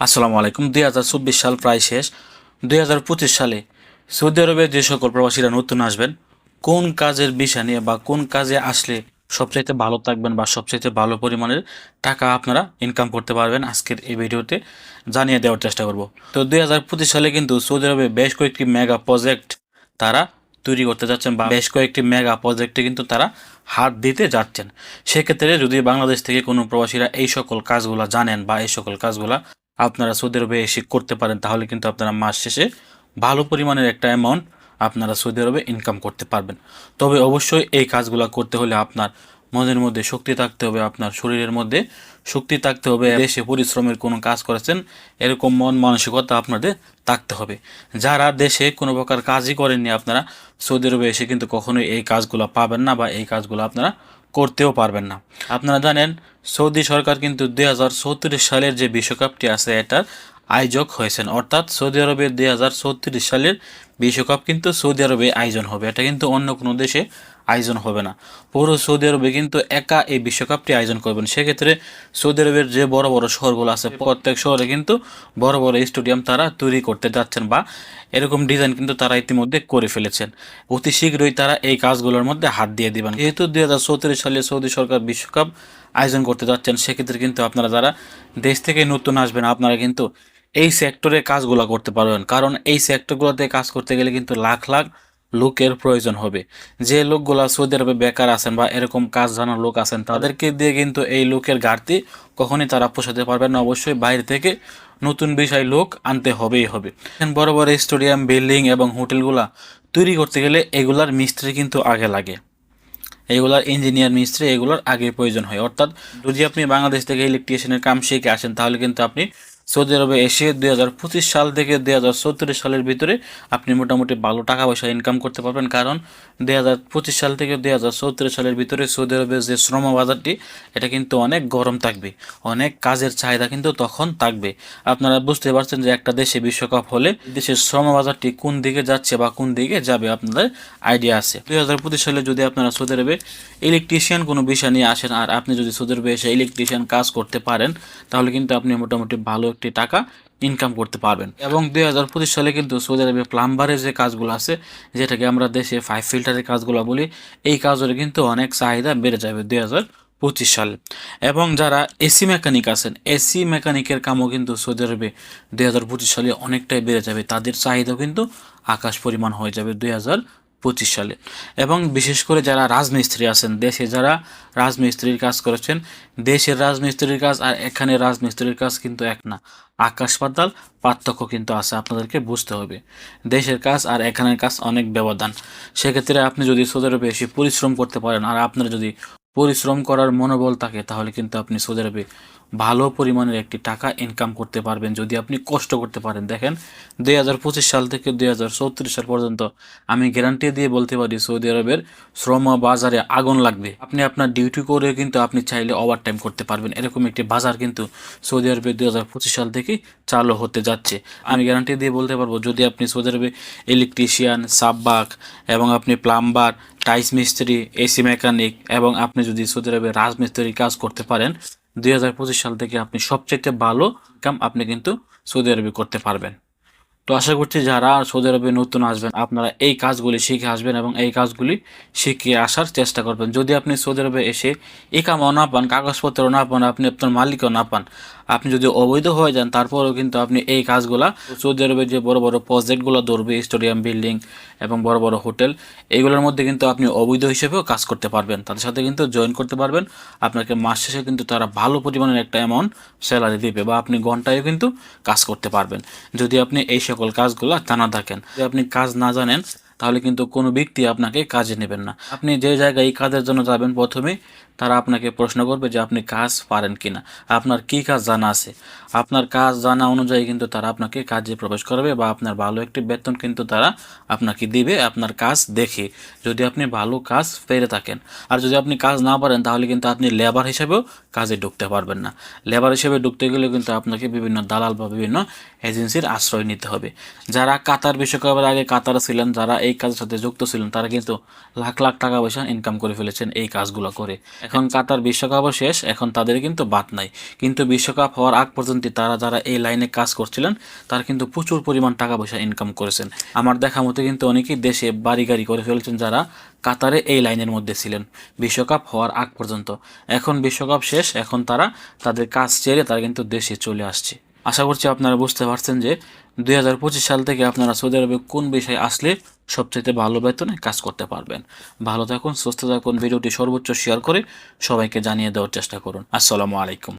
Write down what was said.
আসসালামু আলাইকুম। দুই হাজার চব্বিশ সাল প্রায় শেষ। দুই হাজার পঁচিশ সালে সৌদি আরবে যে সকল প্রবাসীরা নতুন আসবেন, কোন কাজের বিষয় নিয়ে বা কোন কাজে আসলে সবচাইতে ভালো থাকবেন বা সবচাইতে ভালো পরিমাণের টাকা আপনারা ইনকাম করতে পারবেন, আজকের এই ভিডিওতে জানিয়ে দেওয়ার চেষ্টা করব। তো দুই হাজার পঁচিশ সালে কিন্তু সৌদি আরবে বেশ কয়েকটি মেগা প্রজেক্ট তারা তৈরি করতে যাচ্ছেন বা বেশ কয়েকটি মেগা প্রজেক্টে কিন্তু তারা হাত দিতে যাচ্ছেন। সেক্ষেত্রে যদি বাংলাদেশ থেকে কোনো প্রবাসীরা এই সকল কাজগুলো জানেন বা এই সকল কাজগুলা আপনারা সৌদি আরবে এসে করতে পারেন, তাহলে কিন্তু আপনারা মাস শেষে ভালো পরিমাণের একটা অ্যামাউন্ট আপনারা সৌদি আরবে ইনকাম করতে পারবেন। তবে অবশ্যই এই কাজগুলো করতে হলে আপনার মনের মধ্যে শক্তি থাকতে হবে, আপনার শরীরের মধ্যে শক্তি থাকতে হবে, দেশে পরিশ্রমের কোনো কাজ করেছেন, এরকম মন মানসিকতা আপনাদের থাকতে হবে। যারা দেশে কোনো প্রকার কাজই করেননি, আপনারা সৌদি আরবে এসে কিন্তু কখনোই এই কাজগুলো পাবেন না বা এই কাজগুলো আপনারা করতেও পারবেন না। আপনারা জানেন, সৌদি সরকার কিন্তু দুই হাজার চৌত্রিশ সালের যে বিশ্বকাপটি আছে, এটার আয়োজক হয়েছেন। অর্থাৎ সৌদি আরবের দুই হাজার চৌত্রিশ সালের বিশ্বকাপ কিন্তু সৌদি আরবে আয়োজন হবে। এটা কিন্তু অন্য কোনো দেশে আয়োজন হবে না। পুরো সৌদি আরবে কিন্তু একা এই বিশ্বকাপটি আয়োজন করবেন। সেক্ষেত্রে সৌদি আরবের যে বড় বড় শহরগুলো আছে, প্রত্যেক শহরে কিন্তু বড় বড় স্টেডিয়াম তারা তৈরি করতে যাচ্ছেন বা এরকম ডিজাইন কিন্তু তারা ইতিমধ্যে করে ফেলেছেন। অতি শীঘ্রই তারা এই কাজগুলোর মধ্যে হাত দিয়ে দিবেন। যেহেতু দুই হাজার চৌত্রিশ সালে সৌদি সরকার বিশ্বকাপ আয়োজন করতে যাচ্ছেন, সেক্ষেত্রে কিন্তু আপনারা যারা দেশ থেকে নতুন আসবেন, আপনারা কিন্তু এই সেক্টরে কাজগুলো করতে পারবেন। কারণ এই সেক্টরগুলোতে কাজ করতে গেলে কিন্তু লাখ লাখ লোকের প্রয়োজন হবে। যে লোকগুলা সৌদি আরবে বেকার আছেন বা এরকম কাজ জানার লোক আছেন, তাদেরকে দিয়ে কিন্তু এই লোকের ঘাটতি কখনই তারা পোষাতে পারবেন না। অবশ্যই বাইরে থেকে নতুন বিষয় লোক আনতে হবেই হবে। বড় বড় স্টেডিয়াম, বিল্ডিং এবং হোটেলগুলা তৈরি করতে গেলে এগুলার মিস্ত্রি কিন্তু আগে লাগে। এগুলার ইঞ্জিনিয়ার মিস্ত্রি এগুলোর আগে প্রয়োজন হয়। অর্থাৎ যদি আপনি বাংলাদেশ থেকে ইলেকট্রিশিয়ানের কাম শিখে আসেন, তাহলে কিন্তু আপনি সৌদি আরবে এসে দুই হাজার পঁচিশ সাল থেকে দুই হাজার চৌত্রিশ সালের ভিতরে আপনি মোটামুটি ভালো টাকা পয়সা ইনকাম করতে পারবেন। কারণ দুই হাজার পঁচিশ সাল থেকে দুই হাজার চৌত্রিশ সালের ভিতরে সৌদি আরবের যে শ্রম বাজারটি, এটা কিন্তু অনেক গরম থাকবে। অনেক কাজের চাহিদা কিন্তু তখন থাকবে। আপনারা বুঝতে পারছেন যে একটা দেশে বিশ্বকাপ হলে দেশের শ্রম বাজারটি কোন দিকে যাচ্ছে বা কোন দিকে যাবে আপনাদের আইডিয়া আছে। দুই হাজার পঁচিশ সালে যদি আপনারা সৌদি আরবে ইলেকট্রিশিয়ান কোনো বিষয় নিয়ে আসেন আর আপনি যদি সৌদি আরবে এসে ইলেকট্রিশিয়ান কাজ করতে পারেন, তাহলে কিন্তু আপনি মোটামুটি ভালো একটি টাকা ইনকাম করতে পারবেন। এবং দুই হাজার পঁচিশ সালে কিন্তু সৌদি আরবে প্লাম্বারের যে কাজগুলো আছে, যেটাকে আমরা দেশে ফাইভ ফিল্টারের কাজগুলো বলি, এই কাজের কিন্তু অনেক চাহিদা বেড়ে যাবে দুই হাজার পঁচিশ সালে। এবং যারা এসি মেকানিক আছেন এসি মেকানিকের কামও কিন্তু সৌদি আরবে দুই হাজার পঁচিশ সালে অনেকটাই বেড়ে যাবে। তাদের চাহিদাও কিন্তু আকাশ পরিমাণ হয়ে যাবে দুই হাজার পঁচিশ সালে। এবং বিশেষ করে যারা রাজমিস্ত্রি আছেন, দেশে যারা রাজমিস্ত্রির কাজ করেছেন, দেশের রাজমিস্ত্রির কাজ আর এখানে রাজমিস্ত্রির কাজ কিন্তু এক না। আকাশ পাতাল, পার্থক্য কিন্তু আছে, আপনাদেরকে বুঝতে হবে। দেশের কাজ আর এখানের কাজ অনেক ব্যবধান। সেক্ষেত্রে আপনি যদি সৌদি আরবে এসে পরিশ্রম করতে পারেন, আর আপনার যদি পরিশ্রম করার মনোবল থাকে, তাহলে কিন্তু আপনি সৌদি আরবে ভালো পরিমাণের একটি টাকা ইনকাম করতে পারবেন যদি আপনি কষ্ট করতে পারেন। দেখেন, দুই হাজার পঁচিশ সাল থেকে দুই হাজার চৌত্রিশ সাল পর্যন্ত আমি গ্যারান্টি দিয়ে বলতে পারি, সৌদি আরবের শ্রম বাজারে আগুন লাগবে। আপনি আপনার ডিউটি করে কিন্তু আপনি চাইলে ওভার টাইম করতে পারবেন। এরকম একটি বাজার কিন্তু সৌদি আরবে দুই সাল থেকে চালু হতে যাচ্ছে। আমি গ্যারান্টি দিয়ে বলতে পারব, যদি আপনি সৌদি আরবে ইলেকট্রিশিয়ান সাববাক এবং আপনি প্লাম্বার টাইস মিস্ত্রি এসি মেকানিক এবং আপনি যদি সৌদি আরবে রাজমিস্ত্রির কাজ করতে পারেন দুই হাজার পঁচিশ সাল থেকে আপনি সবচেয়ে ভালো কাম আপনি কিন্তু সৌদি আরবে করতে পারবেন। তো আশা করছি যারা সৌদি আরবে নতুন আসবেন, আপনারা এই কাজগুলি শিখে আসবেন এবং এই কাজগুলি শিখে আসার চেষ্টা করবেন। যদি আপনি সৌদি আরবে এসে একামাও না পান, কাগজপত্র না পান, আপনি আপনার মালিকও না পান, আপনি যদি অবৈধ হয়ে যান, তারপরেও কিন্তু আপনি এই কাজগুলা, সৌদি আরবে যে বড় বড় প্রজেক্টগুলো ধরবে স্টেডিয়াম বিল্ডিং এবং বড় বড় হোটেল এইগুলোর মধ্যে কিন্তু আপনি অবৈধ হিসেবেও কাজ করতে পারবেন। তাদের সাথে কিন্তু জয়েন করতে পারবেন। আপনাকে মাস শেষে কিন্তু তারা ভালো পরিমাণের একটা অ্যামাউন্ট স্যালারি দেবে বা আপনি ঘন্টায়ও কিন্তু কাজ করতে পারবেন। যদি আপনি এই সকল কাজগুলো জানা থাকেন। যদি আপনি কাজ না জানেন, তাহলে কিন্তু কোনো ব্যক্তি আপনাকে কাজে নেবেন না। আপনি যে জায়গায় এই কাজের জন্য যাবেন প্রথমে তারা আপনাকে প্রশ্ন করবে যে আপনি কাজ পারেন কিনা। আপনার কি কাজ জানা আছে? আপনার কাজ জানা অনুযায়ী কিন্তু তারা আপনাকে কাজে প্রবেশ করবে বা আপনার ভালো একটি বেতন কিন্তু তারা আপনাকে দিবে আপনার কাজ দেখে। যদি আপনি ভালো কাজ পেরে থাকেন। আর যদি আপনি কাজ না পারেন তাহলে কিন্তু আপনি লেবার হিসেবেও কাজে ঢুকতে পারবেন না। লেবার হিসেবে ঢুকতে গেলে কিন্তু আপনাকে বিভিন্ন দালাল বা বিভিন্ন এজেন্সির আশ্রয় নিতে হবে। যারা কাতার বিশ্বকাপের আগে কাতারে ছিলেন, যারা এই কাজের সাথে যুক্ত ছিলেন, তারা কিন্তু লাখ লাখ টাকা পয়সা ইনকাম করে ফেলেছেন এই কাজগুলো করে। এখন কাতার বিশ্বকাপও শেষ, এখন তাদের কিন্তু বাদ নাই। কিন্তু বিশ্বকাপ হওয়ার আগ পর্যন্ত তারা যারা এই লাইনে কাজ করছিলেন, তারা কিন্তু প্রচুর পরিমাণ টাকা পয়সা ইনকাম করেছেন। আমার দেখা মতো কিন্তু অনেকেই দেশে বাড়ি গাড়ি করে ফেলছেন যারা কাতারে এই লাইনের মধ্যে ছিলেন। বিশ্বকাপ হওয়ার আগ পর্যন্ত। এখন বিশ্বকাপ শেষ, এখন তারা তাদের কাজ ছেড়ে তারা কিন্তু দেশে চলে আসছে। আশা করছি আপনারা বুঝতে পারছেন যে দুই হাজার পঁচিশ সাল থেকে আপনারা সৌদি আরবে কোন বিষয়ে আসলে সবচেয়ে ভালো বেতনে কাজ করতে পারবেন। ভালো থাকুন, সুস্থ থাকুন, ভিডিওটি সর্বোচ্চ শেয়ার করে সবাইকে জানিয়ে দেওয়ার চেষ্টা করুন। আসসালামু আলাইকুম।